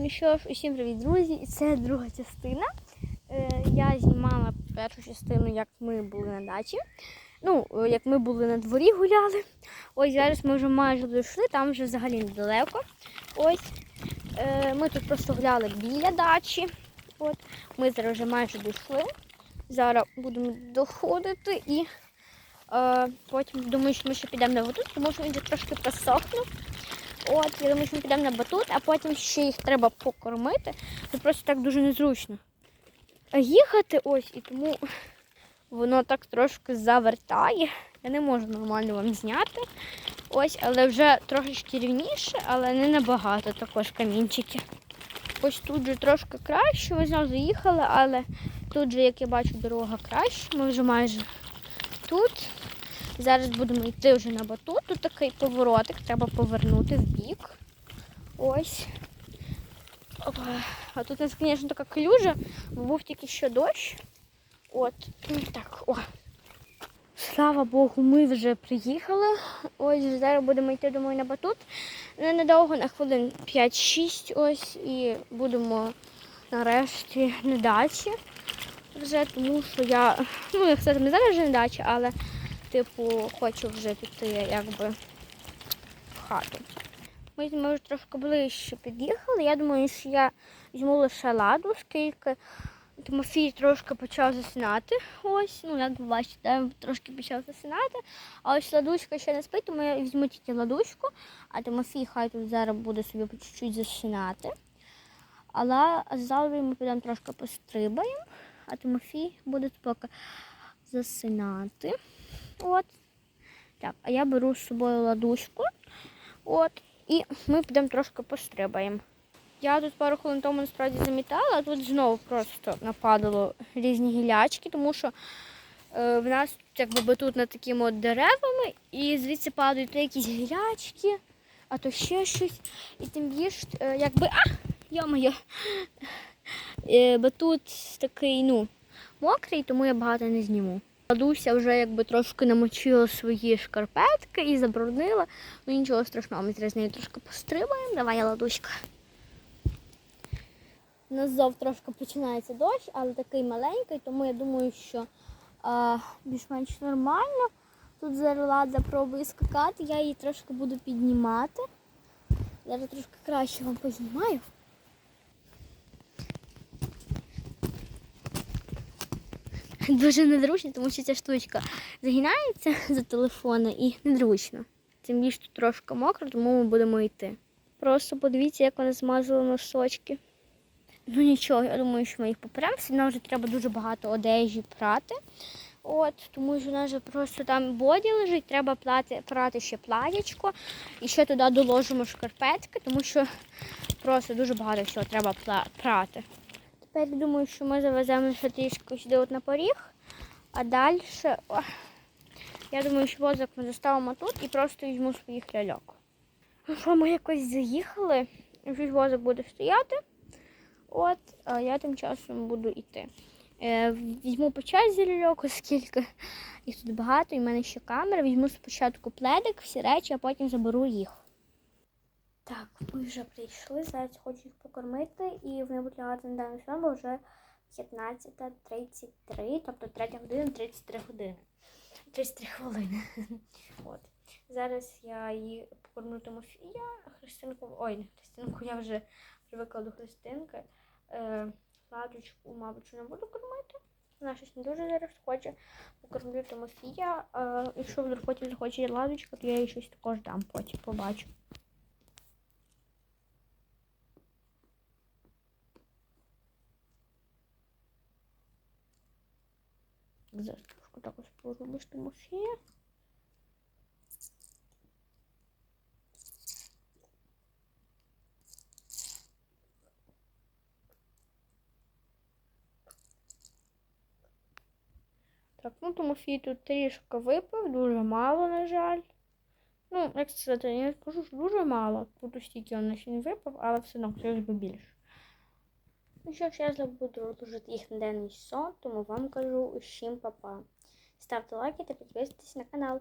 Ну що ж, усім привіт, друзі! І це друга частина. Е, я знімала першу частину, як ми були на дачі. Ну, е, як ми були на дворі гуляли. Ось зараз ми вже майже дійшли, там вже взагалі недалеко. Ось. Е, ми тут просто гуляли біля дачі. От. Ми зараз вже майже дійшли. Зараз будемо доходити і е, потім думаю, що ми ще підемо на воду, тому що він вже трошки просохнув. От, я думаю, що ми підемо на батут, а потім ще їх треба покормити. Це просто так дуже незручно. Їхати ось і тому воно так трошки завертає. Я не можу нормально вам зняти. Ось, але вже трошечки рівніше, але не набагато також камінчики. Ось тут же трошки краще. Ми знову заїхали, але тут же, як я бачу, дорога краще. Ми вже майже тут. Зараз будемо йти вже на батут. Тут такий поворотик, треба повернути в бік. Ось. Опа. А тут звісно, така калюжа, бо був тільки що дощ. От. Так, о. Слава Богу, ми вже приїхали. Ось зараз будемо йти думаю, на батут. Недовго, на хвилин 5-6 ось і будемо нарешті на дачі. Вже тому що я, ну як сказати, ми зараз вже на дачі, але типу, хочу вже піти якби в хату. Ми, ми вже трошки ближче під'їхали. Я думаю, що я візьму лише ладу, оскільки Тимофій трошки почав засинати. Ось, ну як ви бачите, трошки почав засинати. А ось ладушка ще не спить, тому я візьму тільки ладушку, а Тимофій хай тут зараз буде собі по чуть-чуть засинати. Але з Лаврою ми підемо трошки пострибаємо, а Тимофій буде поки засинати. От. Так, а я беру з собою ладушку. От. І ми підемо трошки пострибаємо. Я тут пару хвилин тому насправді замітала, а тут знову просто нападало різні гілячки, тому що е, в нас тут якби батут над такими от деревами, і звідси падають якісь гілячки, а то ще щось. І тим більш, е, якби. А! Йо-моє! Е, батут такий, ну, мокрий, тому я багато не зніму. Ладуся вже якби трошки намочила свої шкарпетки і забруднила. Ну нічого страшного, ми зараз нею трошки пострибаємо. Давай, ладушка. У нас знов трошки починається дощ, але такий маленький, тому я думаю, що більш-менш нормально. Тут зараз лада пробує скакати, я її трошки буду піднімати. Зараз трошки краще вам познімаю. Дуже незручно, тому що ця штучка загинається за телефону і незручно. Тим більше тут трошки мокро, тому ми будемо йти. Просто подивіться, як вони змазали носочки. Ну нічого, я думаю, що ми їх поперемо. Одно вже треба дуже багато одежі прати. От, тому що у нас же просто там боді лежить, треба плати, прати ще платячко. І ще туди доложимо шкарпетки, тому що просто дуже багато всього треба прати. Тепер думаю, що ми завеземо ще трішки сюди от на поріг, а далі, о, я думаю, що возик ми заставимо тут і просто візьму своїх ляльок. Ну що, ми якось заїхали, щось возик буде стояти. От, а я тим часом буду йти. Е, візьму по черзі ляльок, оскільки їх тут багато, і в мене ще камера. Візьму спочатку пледик, всі речі, а потім заберу їх. Так, ми вже прийшли, зараз хочу їх покормити і вони будуть лягати на даний сон, вже 15.33, тобто 3 година 33 години. 33 хвилини. От. Зараз я її покормлю Тимофія, Христинку, ой, не Христинку, я вже привикла до Христинки. Е, ладочку, мабуть, не буду кормити. Вона щось не дуже зараз хоче. Покормлю Тимофія. Е, якщо вдруг потім захоче ладочка, то я їй щось також дам, потім побачу. Зараз трошки також поробиш Тимофія. Так, ну Тимофій тут трішки випив, дуже мало, на жаль. Ну, як сказати, я не скажу, що дуже мало. Тут ось тільки він ще не випав, але все одно хотілося б більше. Ну що ж, я буду продовжити їх на денний сон, тому вам кажу усім па-па. Ставте лайки та підписуйтесь на канал.